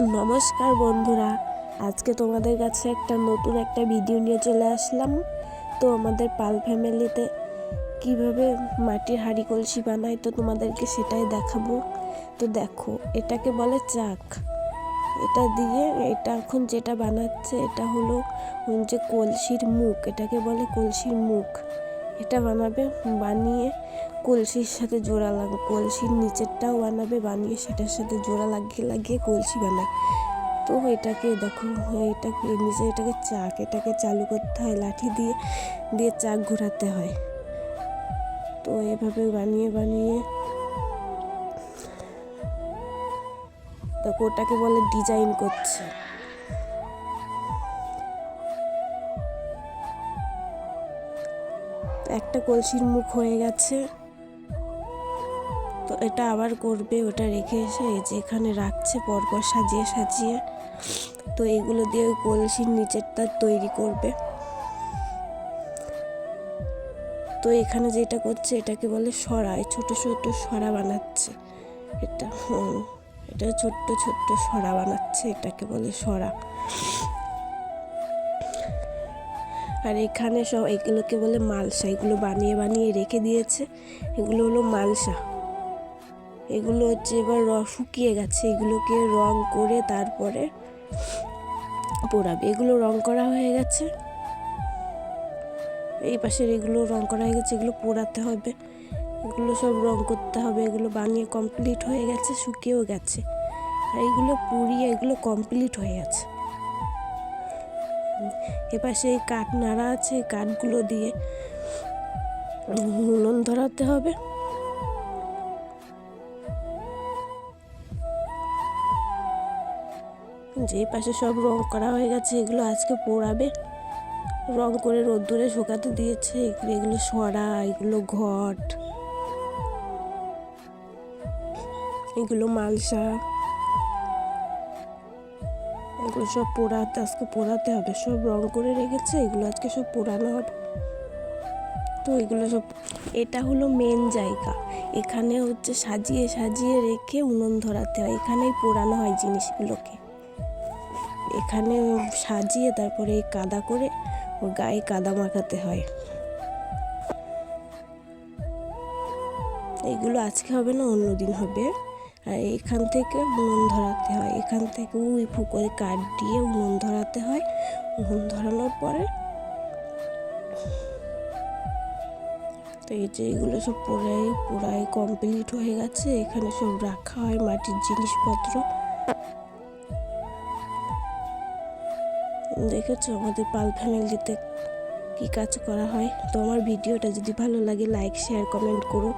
নমস্কার বন্ধুরা, আজকে তোমাদের কাছে একটা নতুন একটা ভিডিও নিয়ে চলে আসলাম। তো আমাদের পাল ফ্যামিলিতে কীভাবে মাটির হাঁড়ি কলসি বানায় তো তোমাদেরকে সেটাই দেখাবো। তো দেখো, এটাকে বলে চাক। এটা দিয়ে এটা এখন যেটা বানাচ্ছে, এটা হলো যে কলসির মুখ, এটাকে বলে কলসির মুখ। এটা বানাবে, বানিয়ে কলসির সাথে জোড়া লাগবে কলসির নিচেরটাও বানাবে, বানিয়ে সেটার সাথে জোড়া লাগিয়ে লাগিয়ে কলসি বানায় তো এটাকে দেখো এটাকে নিচে এটাকে চাক, এটাকে চালু করতে হয়, লাঠি দিয়ে দিয়ে চাক ঘোরাতে হয়। তো এভাবে বানিয়ে বানিয়ে দেখো ওটাকে বলে ডিজাইন করছে। তো একটা কলসির মুখ হয়ে গেছে। তো এটা আবার করবে, ওটা রেখে এসে এই যে এখানে রাখছে, পরপর সাজিয়ে সাজিয়ে। তো এগুলো দিয়ে ওই কলসির নিচেরটা তৈরি করবে। তো এখানে যেটা করছে, এটাকে বলে সরাই ছোট ছোট সরা বানাচ্ছে। এটা এটা ছোট্ট ছোট্ট সরা বানাচ্ছে, এটাকে বলে সরা। আর এখানে সব এগুলোকে বলে মালসা, এগুলো বানিয়ে বানিয়ে রেখে দিয়েছে। এগুলো হলো মালসা। এগুলো হচ্ছে এবার র, শুকিয়ে গেছে। এগুলোকে রং করে তারপরে পোড়াবে। এগুলো রং করা হয়ে গেছে। এই পাশের এগুলো রং করা হয়ে গেছে, এগুলো পোড়াতে হবে। এগুলো সব রং করতে হবে। এগুলো বানিয়ে কমপ্লিট হয়ে গেছে, শুকিয়েও গেছে। আর এগুলো পুড়িয়ে এগুলো কমপ্লিট হয়ে গেছে। এপাশে এই কাঠ নাড়া আছে কাঠগুলো দিয়ে উনুন ধরাতে হবে। যে পাশে সব রং করা হয়ে গেছে, এগুলো আজকে পোড়াবে। রং করে রোদ্দুরে শুকাতে দিয়েছে এগুলো সরা, এগুলো ঘট, এগুলো মালসা। এগুলো সব পোড়াতে, আজকে পোড়াতে হবে। সব রং করে রেখেছে, এগুলো আজকে সব পোড়ানো হবে। তো এগুলো সব, এটা হলো মেন জায়গা। এখানে হচ্ছে সাজিয়ে সাজিয়ে রেখে উনুন ধরাতে হয়। এখানেই পোড়ানো হয় জিনিসগুলোকে। এখানে সাজিয়ে তারপরে এই কাদা করে ওর গায়ে কাদা মাখাতে হয়। এগুলো আজকে হবে না, অন্য দিন হবে। আর এখান থেকে উনুন ধরাতে হয়। এখান থেকে ওই পুকুরে কাঠ দিয়ে উনুন ধরাতে হয়। উনুন ধরানোর পরে তো এই যে এগুলো সব পোড়াই পোড়াই কমপ্লিট হয়ে গেছে। এখানে সব রাখা হয় মাটির জিনিসপত্র। দেখেছ আমাদের পাল ফ্যামিলিতে কী কাজ করা হয়? তো আমার ভিডিওটা যদি ভালো লাগে লাইক শেয়ার কমেন্ট করো।